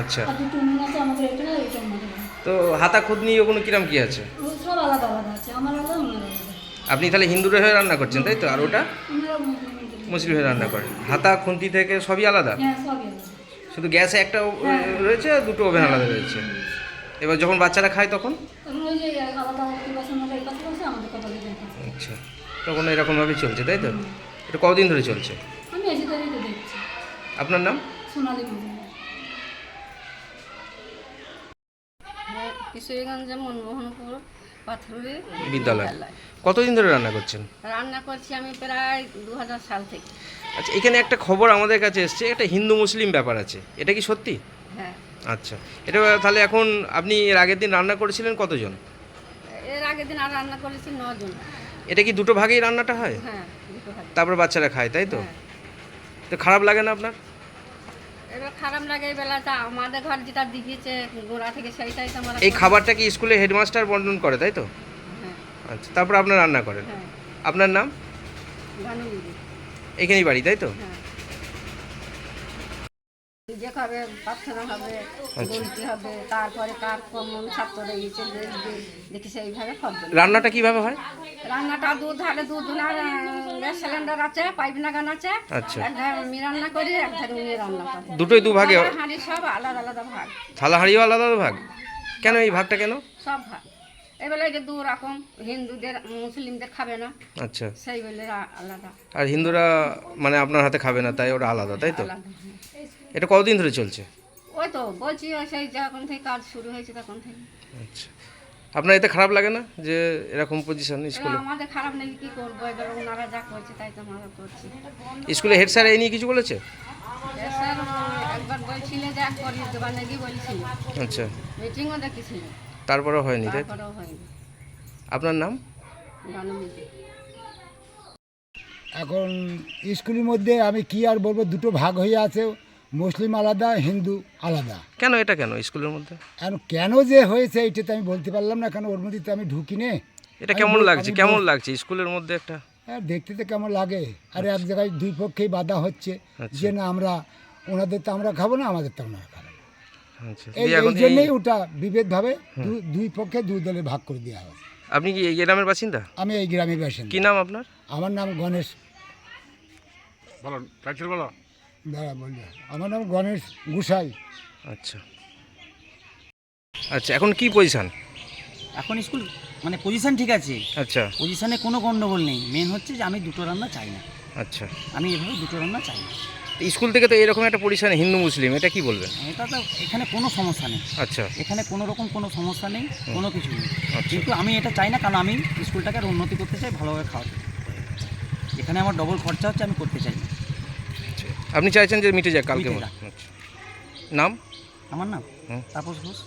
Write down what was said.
আচ্ছা। আমাদের এটা না এটা তো হাতা খুদনি ওগুলো কিরাম কি আছে? সব আলাদা আলাদা আছে আমার আলাদা আলাদা আপনি তাহলে হিন্দুরা হয়ে রান্না করছেন তাই তো? আর ওটা? মুসলিম হয়ে রান্না করেন হাতা খুন্তি থেকে সবই আলাদা? হ্যাঁ শুধু গ্যাসে একটা ও- রয়েছে আর দুটো ওভেন আলাদা রয়েছে? এবার যখন বাচ্চারা খায় তখন? আচ্ছা। তখন এরকমভাবেই চলছে তাই তো? এটা কতদিন ধরে চলছে? আপনার নাম? সোনালি মজুমদার হ্যাঁ, কিশোরীগঞ্জে মনমোহনপুর পাথরুলি বিদ্যালয়। কতদিন ধরে রান্না করছেন? রান্না করছি আমি প্রায় দু হাজার সাল থেকে। আচ্ছা এখানে একটা খবর আমাদের কাছে এসছে একটা হিন্দু মুসলিম ব্যাপার আছে। এটা কি সত্যি? হ্যাঁ। আচ্ছা এটা তাহলে এখন আপনি এর আগের দিন রান্না করেছিলেন কতজন? এর আগের দিন আর রান্না করেছি নজন। এটা কি দুটো ভাগেই রান্নাটা হয়? হ্যাঁ তারপর বাচ্চারা খায় তাই তো? হ্যাঁ। তো খারাপ লাগে না আপনার? এবার খারাপ লাগে এই আমাদের ঘর যেটা দিয়েছে গোড়া থেকে সেইটাই তো আমরা এই খাবারটা কি স্কুলে হেডমাস্টার বন্টন করে তাই তো? হ্যাঁ। আচ্ছা তারপর আপনার রান্না করেন। হ্যাঁ। আপনার নাম? এখানেই বাড়ি তাই তো? হ্যাঁ। খাবে প্রার্থনা হবে বলতে হবে তারপরে কার কমন ছাত্র রয়েছে দেখি সেইভাবে রান্নাটা কীভাবে হয়? রান্নাটা দুধ ধারে দুধ না গ্যাস সিলিন্ডার আছে পাইপ লাগানো আছে। আচ্ছা। এক ধারে আমি রান্না করি এক ধারে উনি রান্না করে। দুটোই দু ভাগে থালা হাঁড়ি সব আলাদা আলাদা ভাগ। থালা হাঁড়িও আলাদা আলাদা ভাগ? কেন এই ভাগটা কেন? সব ভাগ। এবেলা যে দু রকম হিন্দুদের মুসলিমদের খাবে না। আচ্ছা। সেই বলে আলাদা। আর হিন্দুরা মানে আপনার হাতে খাবে না তাই ওটা আলাদা তাই তো? হ্যাঁ। এটা কতদিন ধরে চলছে? ওই তো বলছি সেই যখন থেকে কাজ শুরু হয়েছে তখন থেকে। আচ্ছা। আপনার এতে খারাপ লাগে না যে এরকম পজিশন স্কুলে আমাদের খারাপ নেই কি করব? এবার ওনারা যা করছে তাই তো আমরা করছি। স্কুলে হেড স্যার এই নিয়ে কিছু বলেছে? স্যার একবার বলছিলে যে এক করি দেবার নাকি বলছিল। আচ্ছা। মিটিংও দেখেছিল। তারপরেও হয়নি তাই আপনার নাম? এখন স্কুলের মধ্যে আমি কি আর বলব দুটো ভাগ হয়ে আছে। মুসলিম আলাদা হিন্দু আলাদা। কেন এটা কেন স্কুলের মধ্যে? এখন কেন যে হয়েছে এটা তো আমি বলতে পারলাম না কেন ওর মধ্যে তো আমি ঢুকি নে এটা কেমন লাগছে কেমন লাগছে স্কুলের মধ্যে একটা? হ্যাঁ দেখতে তো কেমন লাগে। আর এক জায়গায় দুই পক্ষেই বাধা হচ্ছে আচ্ছা। যে না আমরা ওনাদের তো আমরা খাব না আমাদের তো ওনারা খাব আচ্ছা। এই জন্যই ওটা বিভেদভাবে দুই পক্ষে দুই দলে ভাগ করে দেওয়া হবে আপনি কি এই গ্রামের বাসিন্দা? আমি এই গ্রামের বাসিন্দা। কি নাম আপনার? আমার নাম গণেশ। বলো বলো। দাঁড়া বললে। আমার নাম গণেশ গুসাই। আচ্ছা। আচ্ছা এখন কি পজিশন এখন স্কুল মানে পজিশন ঠিক আছে। আচ্ছা। পজিশনে কোনো গন্ডগোল নেই। মেন হচ্ছে যে আমি দুটো রান্না চাই না। আচ্ছা। আমি এভাবে দুটো রান্না চাই না। স্কুল থেকে তো এরকম একটা পজিশন হিন্দু মুসলিম এটা কি বলবেন? এটা তো এখানে কোনো সমস্যা নেই। আচ্ছা। এখানে কোনো রকম কোনো সমস্যা নেই কোনো কিছু নেই। আচ্ছা। কিন্তু আমি এটা চাই না কারণ আমি স্কুলটাকে আর উন্নতি করতে চাই ভালোভাবে খাওয়াতে এখানে আমার ডবল খরচা হচ্ছে আমি করতে চাই না। আপনি চাইছেন যে মিটে যাক কালকে মিটে যাক। আচ্ছা। নাম? আমার নাম? হুম। তাপস ঘোষ।